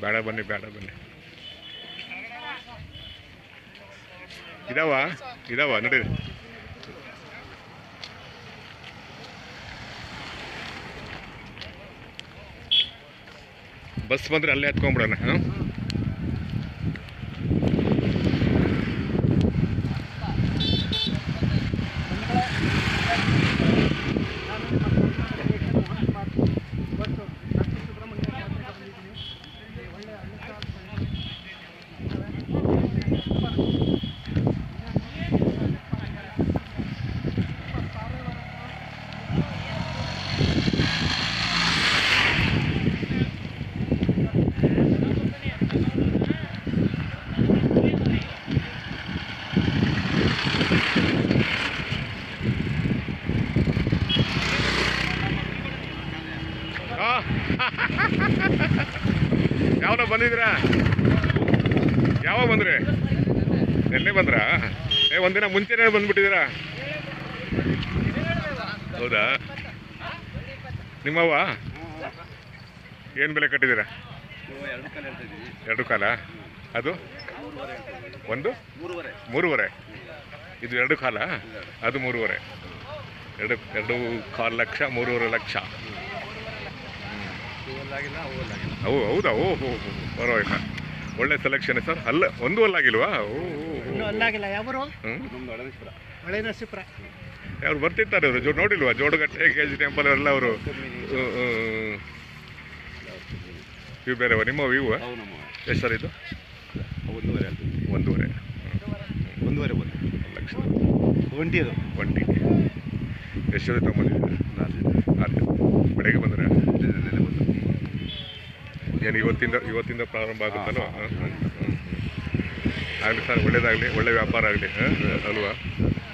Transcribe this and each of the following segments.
ಬೇಡ ಬನ್ನಿ ಬೇಡ ಬನ್ನಿ. ಇದಾವ? ಇದಾವ? ನಡೀರಿ ಬಸ್ ಬಂದ್ರೆ ಅಲ್ಲೇ ಹತ್ಕೊಂಡ್ಬಿಡೋಣ ಯಾವನ ಬಂದಿದ್ದೀರಾ? ಯಾವಾಗ ಬಂದ್ರಿ? ನಿನ್ನೆ ಬಂದ್ರಾ? ಏ, ಒಂದಿನ ಮುಂಚೆನೇ ಬಂದ್ಬಿಟ್ಟಿದ್ದೀರಾ? ಹೌದಾ? ನಿಮ್ಮವ್ವ? ಏನು ಬೆಲೆ ಕಟ್ಟಿದ್ದೀರಾ? ಎರಡು ಕಾಲ? ಅದು? ಒಂದು? ಮೂರುವರೆ. ಇದು ಎರಡು ಕಾಲ? ಅದು ಮೂರುವರೆ. ಎರಡು ಎರಡು ಕಾಲು ಲಕ್ಷ, ಮೂರುವರೆ ಲಕ್ಷ. ಅವು ಹೌದಾ? ಓ ಹೋ ಪರವಾಗಿಲ್ಲ. ಒಳ್ಳೆ ಸೆಲೆಕ್ಷನ್ ಸರ್ ಅಲ್ಲ ಒಂದು ಅಲ್ಲಾಗಿಲ್ವಾ ಓ ಇನ್ನೂ ಅಲ್ಲಾಗಿಲ್ಲ ಯಾವರು? ಅವ್ರು ಬರ್ತಿರ್ತಾರೆ ಅವರು ಜೋ ನೋಡಿಲ್ವಾ? ಜೋಡಗಟ್ಟೆ ಕೆ ಜಿ ಟೆಂಪಲ್ ಎಲ್ಲ ಅವರು. ಇವು ಬೇರೆವ ನಿಮ್ಮ ವ್ಯೂ ಎಷ್ಟು ಸರ್ ಇದು? ಒಂದೂವರೆ ಒಂದೂವರೆ. ಒಂದೂವರೆ ಬಂದು ಒಂದು ಲಕ್ಷ. ಒಂಟಿ ಅದು ಒಂಟಿ ಎಷ್ಟು ತಗೊಂಡಿದ್ದೀರಾ ಬೆಳಗ್ಗೆ ಬಂದ್ರೆ? ಏನು ಇವತ್ತಿಂದ ಇವತ್ತಿಂದ ಪ್ರಾರಂಭ ಆಗುತ್ತಲ್ವ ಆಗಲಿ ಸರ್ ಒಳ್ಳೇದಾಗಲಿ ಒಳ್ಳೆ ವ್ಯಾಪಾರ ಆಗಲಿ ಅಲ್ವಾ?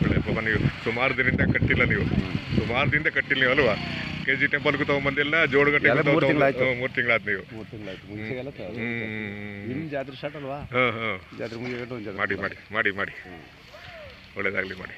ಒಳ್ಳೆ ಪಾಪ ನೀವು ಸುಮಾರು ದಿನದಿಂದ ಕಟ್ಟಿಲ್ಲ ನೀವು. ಸುಮಾರು ದಿನದಿಂದ ಕಟ್ಟಿಲ್ಲ ನೀವು ಅಲ್ವಾ? ಕೆ ಜಿ ಟೆಂಪಲ್ಗೂ ತೊಗೊಂಬಂದಿಲ್ಲ ಜೋಡಗಟ್ಟೆ ಮೂರು ತಿಂಗ್ಳಾಯ್ತು. ನೀವು. ಜಾತ್ರೆ ಮಾಡಿ ಮಾಡಿ ಮಾಡಿ ಮಾಡಿ. ಒಳ್ಳೇದಾಗಲಿ ಮಾಡಿ.